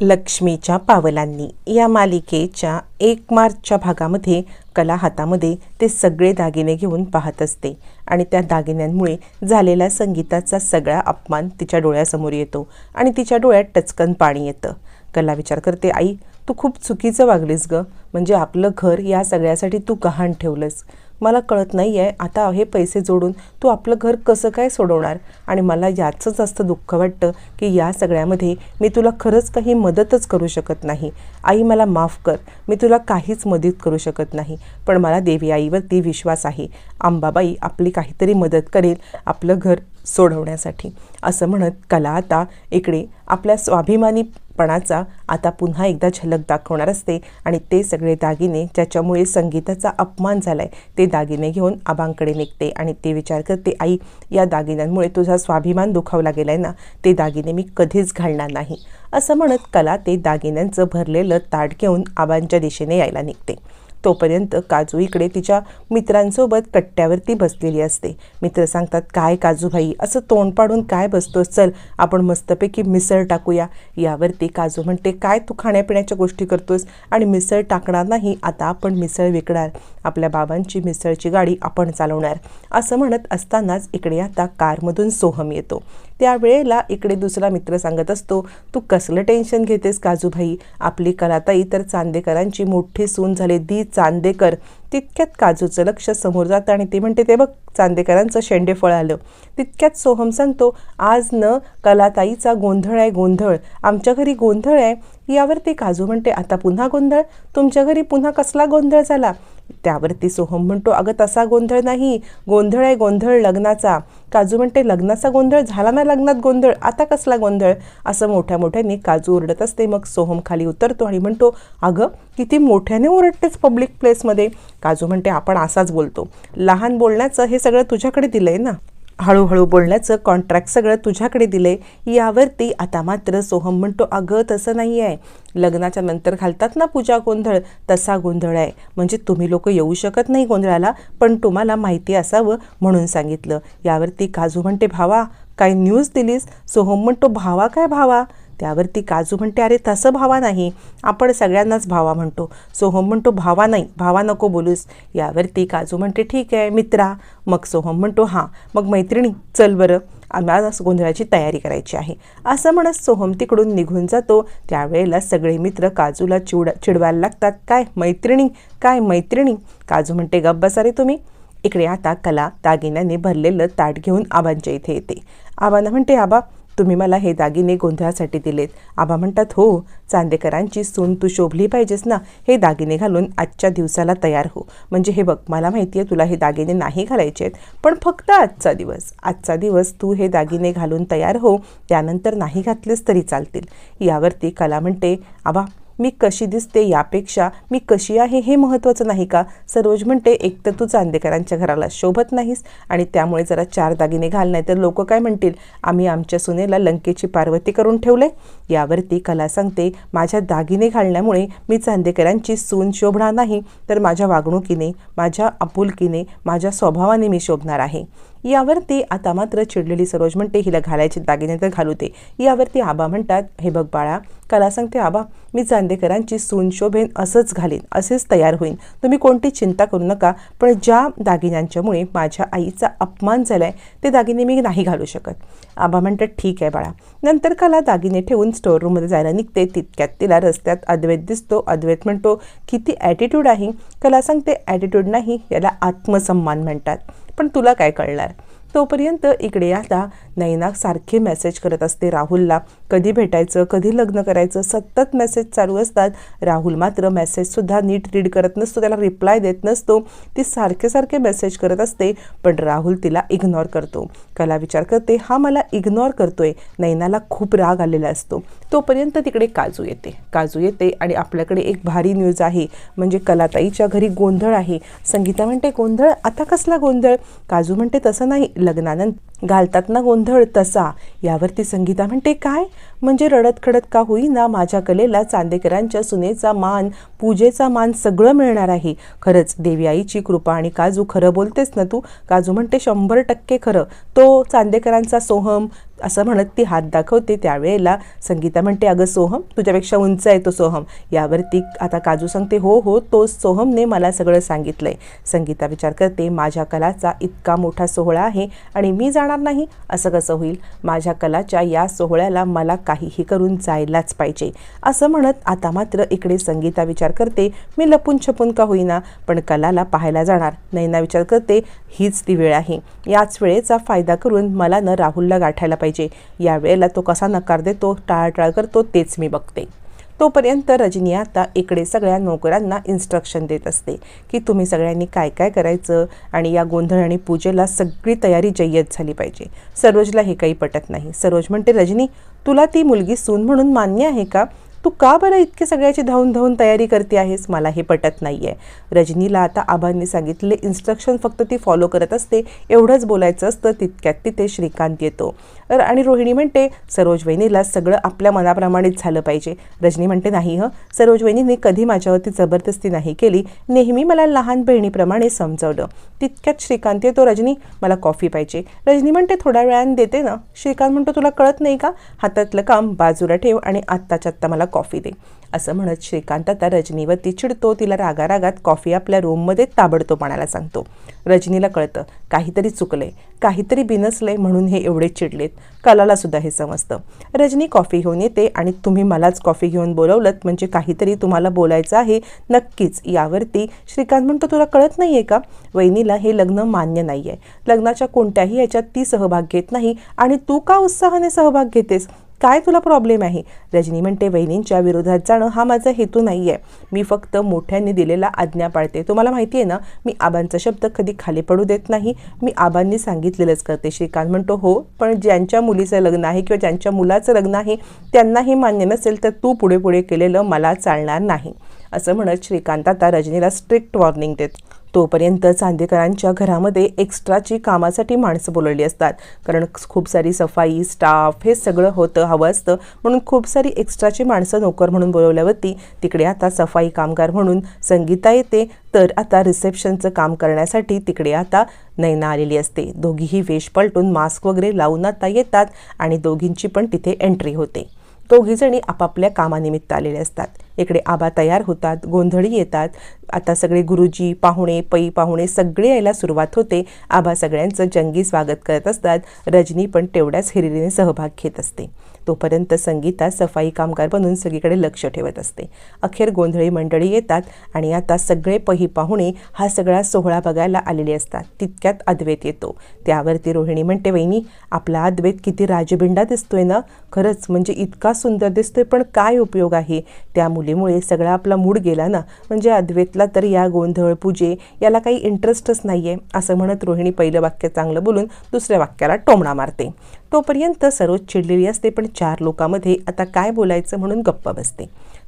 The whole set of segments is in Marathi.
लक्ष्मीच्या पावलांनी. या मालिकेच्या एक मार्चच्या भागामध्ये कला हातामध्ये ते सगळे दागिने घेऊन पाहत असते आणि त्या दागिन्यांमुळे झालेला संगीताचा सगळा अपमान तिच्या डोळ्यासमोर येतो आणि तिच्या डोळ्यात टचकन पाणी येतं. कला विचार करते आई तू खूप चुकीचं वागलीस गं. म्हणजे आपलं घर या सगळ्यासाठी तू गहाण ठेवलंस. मला कळत नाही आहे आता हे पैसे जोडून तू आपलं घर कसं काय सोडवणार? आणि मला याचं जास्त दुःख वाटतं की या सगळ्यामध्ये मी तुला खरंच काही मदतच करू शकत नाही. आई मला माफ कर मी तुला काहीच मदत करू शकत नाही. पण मला देवी आईवरती विश्वास आहे. अंबाबाई आपली काहीतरी मदत करेल आपलं घर सोडवण्यासाठी. असं म्हणत कला आता इकडे आपल्या स्वाभिमानीपणाचा आता पुन्हा एकदा झलक दाखवणार असते आणि ते सगळे दागिने ज्याच्यामुळे संगीताचा अपमान झाला आहे ते दागिने घेऊन आबांकडे निघते आणि ते विचार करते आई या दागिन्यांमुळे तुझा स्वाभिमान दुखावला गेला आहे ना? ते दागिने मी कधीच घालणार नाही. असं म्हणत कला ते दागिन्यांचं भरलेलं ताट घेऊन आबांच्या दिशेने यायला निघते. तोपर्यंत काजू इकडे तिच्या मित्रांसोबत कट्ट्यावरती बसलेली असते. मित्र सांगतात काय काजूभाई असं तोंड पाडून काय बसतोस? चल आपण मस्तपैकी मिसळ टाकूया. यावरती काजू म्हणते काय तू खाण्यापिण्याच्या गोष्टी करतोस? आणि मिसळ टाकणार नाही आता आपण मिसळ विकणार. आपल्या बाबांची मिसळची गाडी आपण चालवणार. असं म्हणत असतानाच इकडे आता कारमधून सोहम येतो. त्यावेळेला इकडे दुसरा मित्र सांगत असतो तू कसलं टेन्शन घेतेस काजूभाई आपली कलाताई तर चांदेकरांची मोठी सून झाले. दी चांदेकर. तितक्यात काजूचं लक्ष समोर जातं आणि ते म्हणते ते बघ चांदेकरांचं शेंडेफळ आलं तितक्यात सोहम सांगतो आज न कलाताईचा गोंधळ आहे गोंधळ. आमच्या घरी गोंधळ आहे. यावरती काजू म्हणते आता पुन्हा गोंधळ? तुमच्या घरी पुन्हा कसला गोंधळ झाला? त्यावरती सोहम म्हणतो अगं तसा गोंधळ नाही. गोंधळ आहे गोंधळ लग्नाचा. काजू म्हणते लग्नाचा गोंधळ झाला ना लग्नात गोंधळ? आता कसला गोंधळ? असं मोठ्या मोठ्याने काजू ओरडत असते. मग सोहम खाली उतरतो आणि म्हणतो अगं किती मोठ्याने ओरडतेच पब्लिक प्लेसमध्ये काजू म्हणते आपण असाच बोलतो. लहान बोलण्याचं हे सगळं तुझ्याकडे दिलं आहे ना. हळूहळू बोलण्याचं कॉन्ट्रॅक्ट सगळं तुझ्याकडे दिले यावरती आता मात्र सोहम म्हणतो अगं तसं नाही आहे लग्नाच्या नंतर घालतात ना पूजा गोंधळ? तसा गोंधळ आहे. म्हणजे तुम्ही लोक येऊ शकत नाही गोंधळाला पण तुम्हाला माहिती असावं म्हणून सांगितलं. यावरती काजू म्हणते भावा काय न्यूज दिलीस? सोहम म्हणतो भावा काय भावा? त्यावरती काजू म्हणते अरे तसं भावा नाही. आपण सगळ्यांनाच भावा म्हणतो. सोहम म्हणतो भावा नाही. भावा नको बोलूस. यावरती काजू म्हणते ठीक आहे मित्रा. मग सोहम म्हणतो हां. मग मैत्रिणी चल बरं. आम्हाला गोंधळाची तयारी करायची आहे. असं म्हणत सोहम तिकडून निघून जातो. त्यावेळेला सगळे मित्र काजूला चिड चिडवायला लागतात. काय मैत्रिणी? काय मैत्रिणी? काजू म्हणते गप्प रे तुम्ही. इकडे आता कला दागिन्याने भरलेलं ताट घेऊन आबांच्या इथे येते. आबांना म्हणते आबा तुम्ही मला हे दागिने गोंधळासाठी दिलेत. आबा म्हणतात हो चांदेकरांची सून तू शोभली पाहिजेस ना. हे दागिने घालून आजच्या दिवसाला तयार हो. म्हणजे हे बघ मला माहिती आहे तुला हे दागिने नाही घालायचे आहेत पण फक्त आजचा दिवस. आजचा दिवस तू हे दागिने घालून तयार हो त्यानंतर नाही घातलेस तरी चालतील. यावरती कला म्हणते आबा मी कशी दिसते यापेक्षा मी कशी आहे हे महत्त्वाचं नाही का? सरोज म्हणते एक तर तू चांदेकरांच्या घराला शोभत नाहीस आणि त्यामुळे जरा चार दागिने घाल नाही तर लोक काय म्हणतील आम्ही आमच्या सुनेला लंकेची पार्वती करून ठेवले यावरती कला सांगते माझ्या दागिने घालण्यामुळे मी चांदेकरांची सून शोभणार नाही तर माझ्या वागणुकीने माझ्या आपुलकीने माझ्या स्वभावाने मी शोभणार आहे. यावरती आता मात्र चिडलेली सरोज म्हणते हिला घालायचे दागिने तर घालू दे. यावरती आबा म्हणतात हे बघ बाळा कला सांगते आबा मी चांदेकरांची सून शोभेन असंच घालीन असेच तयार होईन. तुम्ही कोणती चिंता करू नका पण ज्या दागिन्यांच्यामुळे माझ्या आईचा अपमान झाला आहे ते दागिने मी नाही घालू शकत. आबा म्हणतात ठीक आहे बाळा. नंतर कला दागिने ठेवून स्टोर रूममध्ये जायला निघते. तितक्यात तिला रस्त्यात अद्वैत दिसतो. अद्वैत म्हणतो किती ॲटिट्यूड आहे. कला सांगते ॲटिट्यूड नाही याला आत्मसन्मान म्हणतात. पण तुला काय कळणार? तोपर्यंत इकडे आता नैना सारखे मेसेज करत असते राहुलला. कधी भेटायचं कधी लग्न करायचं सतत मेसेज चालू असतात. राहुल मात्र मेसेजसुद्धा नीट रीड करत नसतो त्याला रिप्लाय देत नसतो. ती सारखे सारखे मेसेज करत असते पण राहुल तिला इग्नोर करतो. कला विचार करते हा मला इग्नोर करतोय. नैनाला खूप राग आलेला असतो. तोपर्यंत तिकडे काजू येते. काजू येते आणि आपल्याकडे एक भारी न्यूज आहे. म्हणजे कलाताईच्या घरी गोंधळ आहे. संगीता म्हणते गोंधळ? आता कसला गोंधळ? काजू म्हणते तसं नाही. लग्नानंतर घालतात ना गोंधळ तसा यावरती संगीता म्हणते काय? म्हणजे रडत खडत का होईना माझ्या कलेला चांदेकरांच्या सुनेचा मान पूजेचा मान सगळं मिळणार आहे. खरंच देवी आईची कृपा आणि काजू खरं बोलतेस ना तू? काजू म्हणते शंभर टक्के खरं. तो चांदेकरांचा सोहम असं म्हणत ती हात दाखवते त्यावेळेला. संगीता म्हणते अगं सोहम तुझ्यापेक्षा उंच आहे तो सोहम. यावरती आता काजू सांगते हो हो तो सोहमने मला सगळं सांगितलंय. संगीता विचार करते माझ्या कलाचा इतका मोठा सोहळा आहे आणि मी जाणार नाही? असं कसं होईल? माझ्या कलाच्या या सोहळ्याला मला काहीही करून जायलाच पाहिजे. असं म्हणत आता मात्र इकडे संगीता विचार करते मी लपून छपून का होईना? पण कलाला पाहायला जाणार. नैना विचार करते हीच ती वेळ आहे. याच वेळेचा फायदा करून मला न राहुलला गाठायला पाहिजे. या वेळेला तो कसा नकार देतो टाळाटाळ करतो तेच मी बघते. तोपर्यंत रजनी आता इकडे सगळ्या नोकरांना इन्स्ट्रक्शन देत असते की तुम्ही सगळ्यांनी काय काय करायचं आणि या गोंधळ आणि पूजेला सगळी तयारी जय्यत झाली पाहिजे. सरोजला हे काही पटत नाही. सरोज म्हणते रजनी तुला ती मुलगी सून म्हणून मान्य आहे का? तू का बरं इतके सगळ्याची धावून धावून तयारी करते आहेस? मला हे पटत नाही आहे रजनीला आता आबांनी सांगितले इन्स्ट्रक्शन फक्त ती फॉलो करत असते. एवढंच बोलायचं असतं तितक्यात तिथे श्रीकांत येतो. तर आणि रोहिणी म्हणते सरोज वहिनीला सगळं आपल्या मनाप्रमाणेच झालं पाहिजे. रजनी म्हणते नाही हं. सरोज वहिनीने कधी माझ्यावरती जबरदस्ती नाही केली. नेहमी मला लहान बहिणीप्रमाणे समजवलं. तितक्यात श्रीकांत येतो रजनी मला कॉफी पाहिजे. रजनी म्हणते थोड्या वेळाने देते ना. श्रीकांत म्हणतो तुला कळत नाही का? हातातलं काम बाजूला ठेव आणि आत्ताच्या आत्ता मला कॉफी दे. असं म्हणत श्रीकांत आता रजनीवरती चिडतो. तिला रागारागात कॉफी आपल्या रूममध्ये ताबडतोबपणाला सांगतो. रजनीला कळतं काहीतरी चुकलंय काहीतरी बिनसलंय म्हणून हे एवढे चिडलेत. कलाला सुद्धा हे समजतं. रजनी कॉफी घेऊन येते आणि तुम्ही मलाच कॉफी घेऊन बोलवलं म्हणजे काहीतरी तुम्हाला बोलायचं आहे नक्कीच यावरती. श्रीकांत म्हणतो तुला कळत नाही आहे का? वहिनीला हे लग्न मान्य नाही आहे लग्नाच्या कोणत्याही याच्यात ती सहभाग घेत नाही आणि तू का उत्साहाने सहभाग घेतेस? काय तुला प्रॉब्लेम आहे? रजनी म्हणते वहिनींच्या विरोधात जाणं हा माझा हेतू नाही आहे मी फक्त मोठ्यांनी दिलेला आज्ञा पाळते. तुम्हाला माहिती आहे ना मी आबांचा शब्द कधी खाली पडू देत नाही. मी आबांनी सांगितलेलंच करते. श्रीकांत म्हणतो हो पण ज्यांच्या मुलीचं लग्न आहे किंवा ज्यांच्या मुलाचं लग्न आहे त्यांना हे मान्य नसेल तर तू पुढे पुढे केलेलं मला चालणार नाही. असं म्हणत श्रीकांत आता रजनीला स्ट्रिक्ट वॉर्निंग देत. तोपर्यंत चांदेकरांच्या घरामध्ये एक्स्ट्राची कामासाठी माणसं बोलवली असतात. कारण खूप सारी सफाई स्टाफ हे सगळं होतं हवं असतं. म्हणून खूप सारी एक्स्ट्राची माणसं नोकर म्हणून बोलवल्यावरती तिकडे आता सफाई कामगार म्हणून संगीता येते. तर आता रिसेप्शनचं काम करण्यासाठी तिकडे आता नैना आलेली असते. दोघीही वेश पलटून मास्क वगैरे लावून आता येतात आणि दोघींची पण तिथे एंट्री होते. दोघीजणी आपापल्या कामानिमित्त आलेले असतात. इकडे आबा तयार होतात गोंधळी येतात. आता सगळे गुरुजी पाहुणे पै पाहुणे सगळे यायला सुरुवात होते. आबा सगळ्यांचं जंगी स्वागत करत असतात. रजनी पण तेवढ्याच हिरिरीने सहभाग घेत असते. तोपर्यंत संगीता सफाई कामगार बनून सगळीकडे लक्ष ठेवत असते. अखेर गोंधळी मंडळी येतात आणि आता सगळे पही पाहुणे हा सगळा सोहळा बघायला आलेले असतात. तितक्यात अद्वैत येतो. त्यावरती रोहिणी म्हणते वहिनी आपला अद्वैत किती राजबिंडा दिसतोय ना? खरंच म्हणजे इतका सुंदर दिसतोय पण काय उपयोग आहे? त्या मुलीमुळे सगळा आपला मूड गेला ना म्हणजे अद्वैतला तर या गोंधळ पूजे याला काही इंटरेस्टच नाही आहे असं म्हणत रोहिणी पहिलं वाक्य चांगलं बोलून दुसऱ्या वाक्याला टोमणा मारते. तोपर्यंत सरोज चिडलेली असते पण चार लोकांमध्ये आता काय बोलायचं म्हणून गप्प बसते.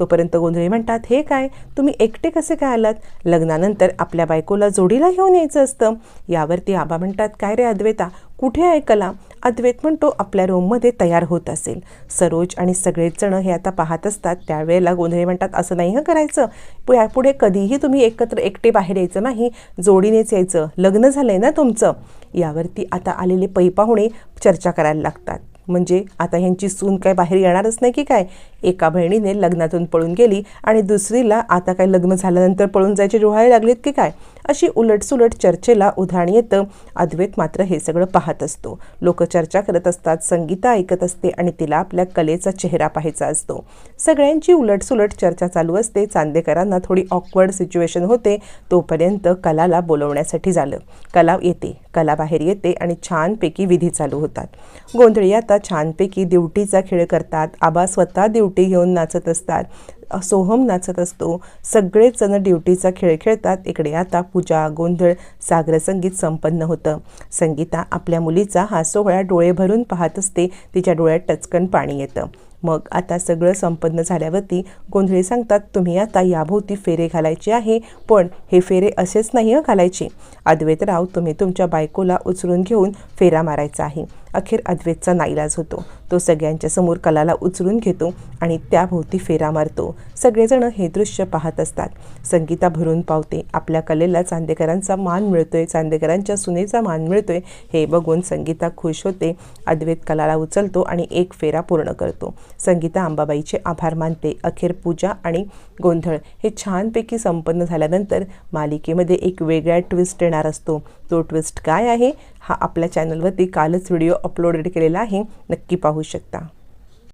तोपर्यंत गोंधळी म्हणतात हे काय? तुम्ही एकटे कसे काय आलात? लग्नानंतर आपल्या बायकोला जोडीला घेऊन यायचं असतं. यावरती आबा म्हणतात काय रे अद्वैता? कुठे आहे कला? अद्वैत म्हणतो आपल्या रूममध्ये तयार होत असेल. सरोज आणि सगळेच जण हे आता पाहत असतात. त्यावेळेला गोंधळे म्हणतात असं नाही हं करायचं. यापुढे कधीही तुम्ही एकत्र एकटे बाहेर यायचं नाही. जोडीनेच यायचं. लग्न झालं आहे ना तुमचं? यावरती आता आलेले पै पाहुणे चर्चा करायला लागतात. म्हणजे आता ह्यांची सून काय बाहेर येणारच नाही की काय? एका बहिणीने लग्नातून पळून गेली आणि दुसरीला आता काय लग्न झाल्यानंतर पळून जायचे डोहाळे लागलेत की काय? अशी उलटसुलट चर्चेला उधाण येतं. अद्वैत मात्र हे सगळं पाहत असतो. लोक चर्चा करत असतात संगीता ऐकत असते आणि तिला आपल्या कलेचा चेहरा पाहायचा असतो. सगळ्यांची उलटसुलट चर्चा चालू असते. चांदेकरांना थोडी ऑकवर्ड सिच्युएशन होते. तोपर्यंत कलाला बोलवण्यासाठी झालं. कला येते कला बाहेर येते आणि छानपैकी विधी चालू होतात. गोंधळी आता छानपैकी दिवटीचा खेळ करतात. आबा स्वतः दिवटी घेऊन नाचत असतात. सोहम नाचत असतो. सगळेच जण ड्युटीचा खेळ खेळतात. इकडे आता पूजा गोंधळ सागर संगीत संपन्न होतं. संगीता आपल्या मुलीचा हा सोहळा डोळे भरून पाहत असते. तिच्या डोळ्यात टचकन पाणी येतं. मग आता सगळं संपन्न झाल्यावरती गोंधळे सांगतात तुम्ही आता याभोवती फेरे घालायचे आहे. पण हे फेरे असेच नाही घालायचे. अद्वैतराव तुम्ही तुमच्या बायकोला उचलून घेऊन फेरा मारायचा आहे. अखेर अद्वैतचा नाईलाज होतो. तो सगळ्यांच्या समोर कलाला उचलून घेतो आणि त्याभोवती फेरा मारतो. सगळेजण हे दृश्य पाहत असतात. संगीता भरून पावते. आपल्या कलेला चांदेकरांचा मान मिळतोय. चांदेकरांच्या सुनेचा मान मिळतोय. हे बघून संगीता खुश होते. अद्वैत कलाला उचलतो आणि एक फेरा पूर्ण करतो. संगीता अंबाबाईचे आभार मानते. अखेर पूजा आणि गोंधळ हे छानपैकी संपन्न झाल्यानंतर मालिकेमध्ये एक वेगळा ट्विस्ट येणार असतो. तो ट्विस्ट काय आहे? हा आपल्या चॅनलवरती कालच व्हिडिओ अपलोडेड केलेला आहे. नक्की पाहू शकता.